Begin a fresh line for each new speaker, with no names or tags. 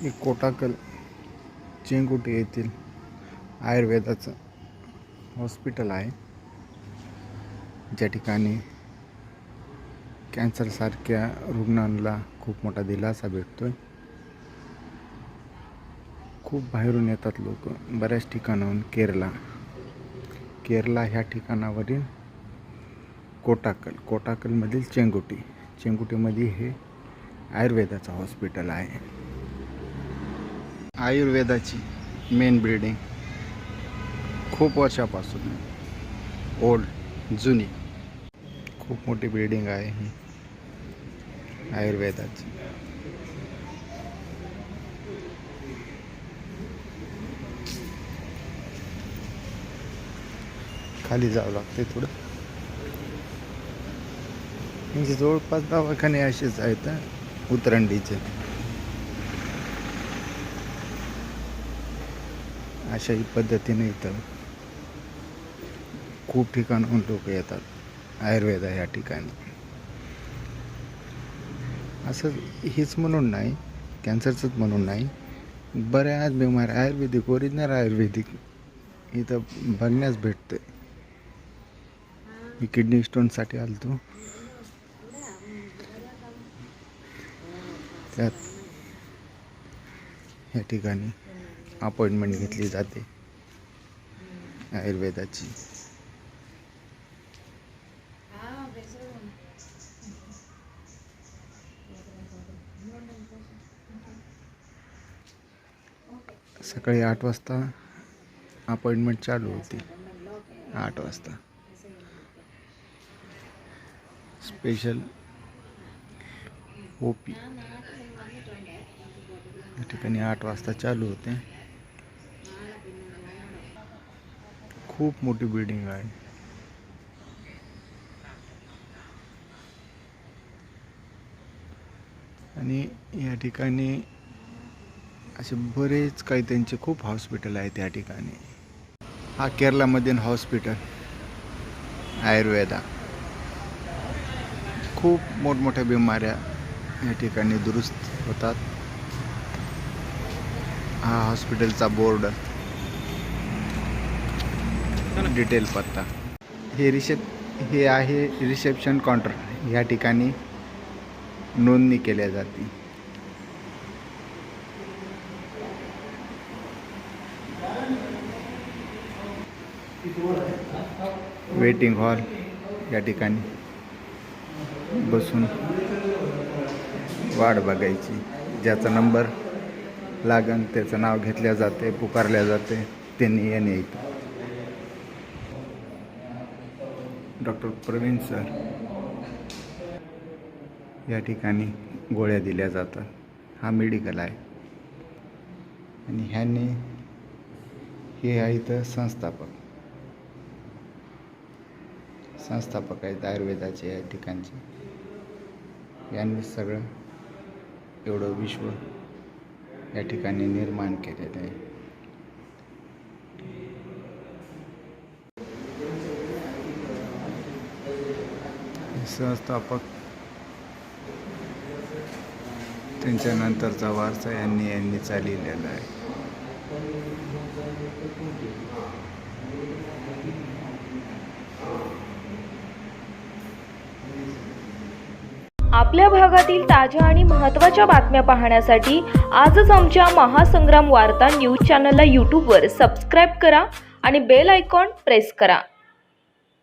हे कोटाकल चेंगुटी येथील आयुर्वेदाचं हॉस्पिटल आहे. ज्या ठिकाणी कॅन्सरसारख्या रुग्णांना खूप मोठा दिलासा भेटतो आहे खूप बाहेरून येतात लोक. बऱ्याच ठिकाणाहून केरला. केरला ह्या ठिकाणावरील कोटाकल. कोटाकलमधील चेंगुटी. चेंगुटीमध्ये हे आयुर्वेदाचं हॉस्पिटल आहे. आयुर्वेदाची मेन बिल्डिंग खूप वर्षापासून ओल्ड जुनी. खूप मोठी बिल्डिंग आहे ही. आयुर्वेदाची. खाली जावं लागते थोडं. म्हणजे जवळपास दवाखाने असेच आहेत उतरंडीचे. अशाही पद्धतीने इथं खूप ठिकाणहून लोक येतात आयुर्वेद या ठिकाणी. असं हेच म्हणून नाही कॅन्सरचंच म्हणून नाही बऱ्याच बिमार आयुर्वेदिक ओरिजिनल आयुर्वेदिक इथं बघण्यास भेटतं मी किडनी स्टोनसाठी आलतो. त्यात या ठिकाणी अपॉइंटमेंट घेतली जाते आयुर्वेदाची. सकाळी आठ वाजता अपॉइंटमेंट चालू होती. आठ वाजता. Special OP. या ठिकाणी आठ वाजता चालू होते. खूप मोठी बिल्डिंग आहे. आणि या ठिकाणी असे बरेच काही त्यांचे खूप हॉस्पिटल आहेत या ठिकाणी. हा केरलामधील हॉस्पिटल आयुर्वेदा. खूप मोठमोठ्या बिमाऱ्या या ठिकाणी दुरुस्त होतात. हा हॉस्पिटलचा बोर्ड डिटेल पत्ता. हे रिसेप हे आहे रिसेप्शन काउंटर. या ठिकाणी नोंदणी केल्या जाते. वेटिंग हॉल या ठिकाणी बसून वाट बघायची. ज्याचा नंबर लागन त्याचं नाव घेतल्या जाते पुकारल्या जाते त्यांनी येणे येतं डॉक्टर प्रवीण सर या ठिकाणी गोळ्या दिल्या जातात. हा मेडिकल आहे. आणि ह्यांनी हे आहे इथं संस्थापक. संस्थापक आहेत आयुर्वेदाचे या ठिकाणचे. यांनी सगळं एवढं विश्व या ठिकाणी निर्माण केलेलं आहे. संस्थापक. त्यांच्यानंतरचा वारसा यांनी यांनी चाललेला आहे.
आपल्या भागातील ताज्या आणि महत्त्वाच्या बातम्या पाहण्यासाठी आजच आमच्या महासंग्राम वार्ता न्यूज चॅनलला यूट्यूबवर सबस्क्राईब करा आणि बेल आयकॉन प्रेस करा.